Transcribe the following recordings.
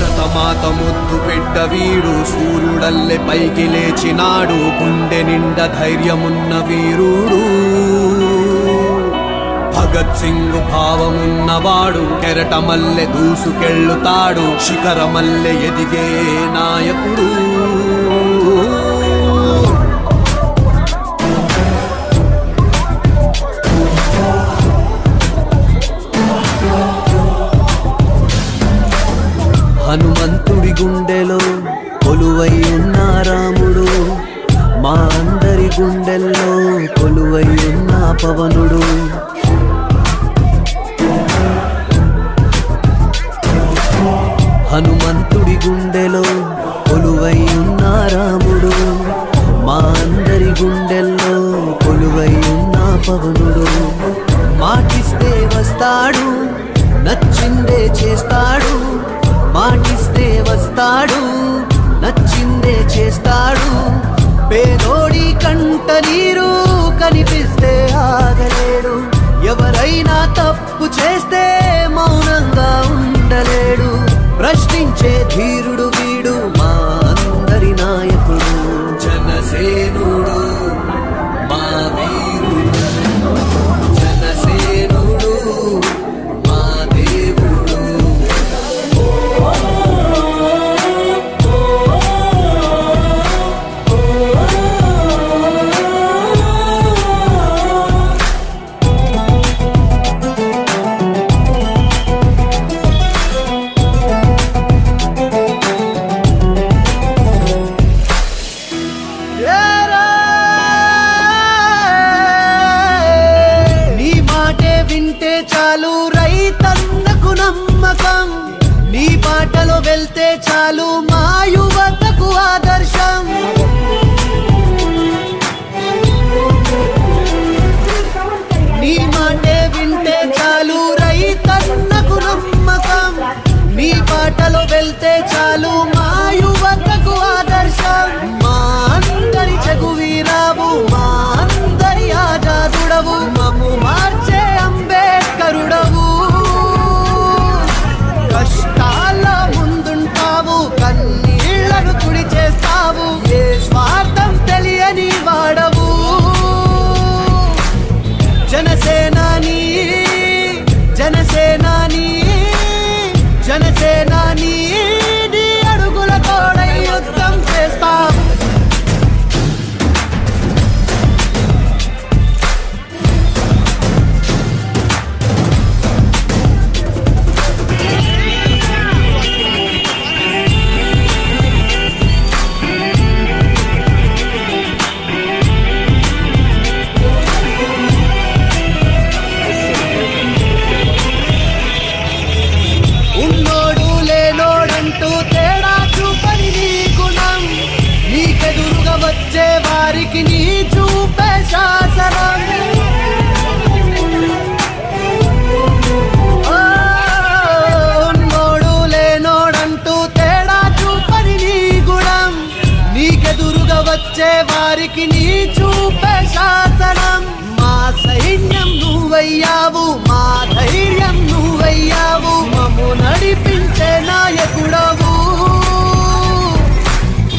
భారతమాత ముద్దు బిడ్డ వీడు సూర్యుడల్లె పైకి లేచినాడు. గుండె నిండా ధైర్యమున్న వీరుడు. భగత్ సింగ్ భావమున్నవాడు కెరటమల్లె దూసుకెళ్ళుతాడు. శిఖరమల్లె ఎదిగే నాయకుడు. పవనుడు. హనుమంతుడి గుండెలో కొలువై ఉన్న రాముడు మా అందరి గుండెల్లో కొలువై ఉన్న పవనుడు. మాటిస్తే వస్తాడు నచ్చిందే చేస్తాడు. మాటిస్తే వస్తాడు నచ్చిందే చేస్తాడు. పేదోడి కంట నీరు కనిపిస్తే ఎవరైనా తప్పు చేస్తే బాటలో వెళ్తే వచ్చే వారికి నీ చూపే శాసనం. మా సైన్యం నువ్వయ్యావు మా ధైర్యం నువ్వయ్యావు. మమ్ము నడిపించే నాయకుడవు.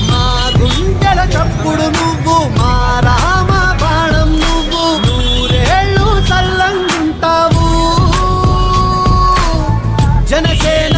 మా గుండెల చప్పుడు నువ్వు మా రామ బాణం నువ్వు. నూరేళ్ళు సల్లంగుంటావు. జనసేన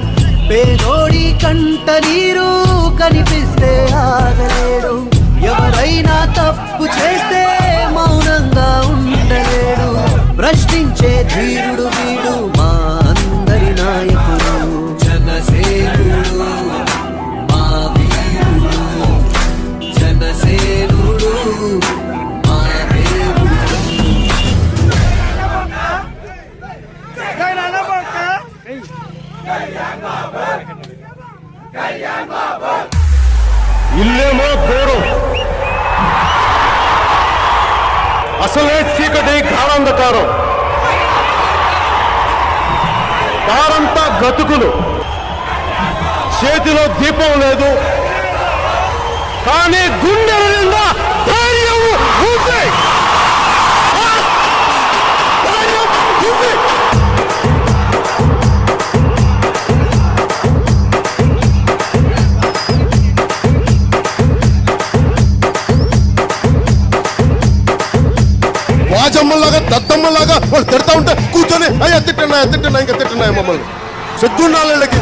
పేదోడి కంట నీరు కనిపిస్తే ఆగలేడు. ఎవరైనా తప్పు చేస్తే మౌనంగా ఉండలేడు. ప్రశ్నించే ధీరుడు వీడు ఇల్లేమో గోరు అసలే చీకటి కాలంధకారం కారంతా గతుకులు. చేతిలో దీపం లేదు. కానీ గుండెల నిండా రాజమ్మలాగా దద్దమ్మలాగా వాళ్ళు తిడతా ఉంటే కూర్చొని అయ్యా తిట్టన్నా తిట్టన్నా ఇంకా తిట్టన్నాయి మమ్మల్ని. సిగ్గున్నాళ్ళకి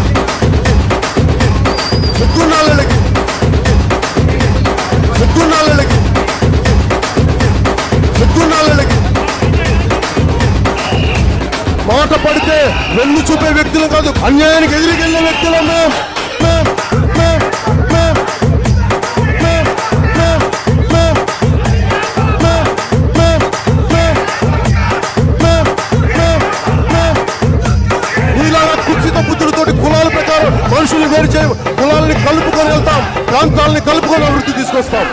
సిగ్గున్నాళ్ళకి సిగ్గున్నాళ్ళకి సిగ్గున్నాళ్ళకి మాట పడితే వెన్ను చూపే వ్యక్తులు కాదు అన్యాయానికి ఎదురుకెళ్ళే వ్యక్తులు మేము వేరు చేయ కులాలని కలుపుకొని వెళ్తాం. ప్రాంతాలని కలుపుకొని అభివృద్ధి తీసుకొస్తాం.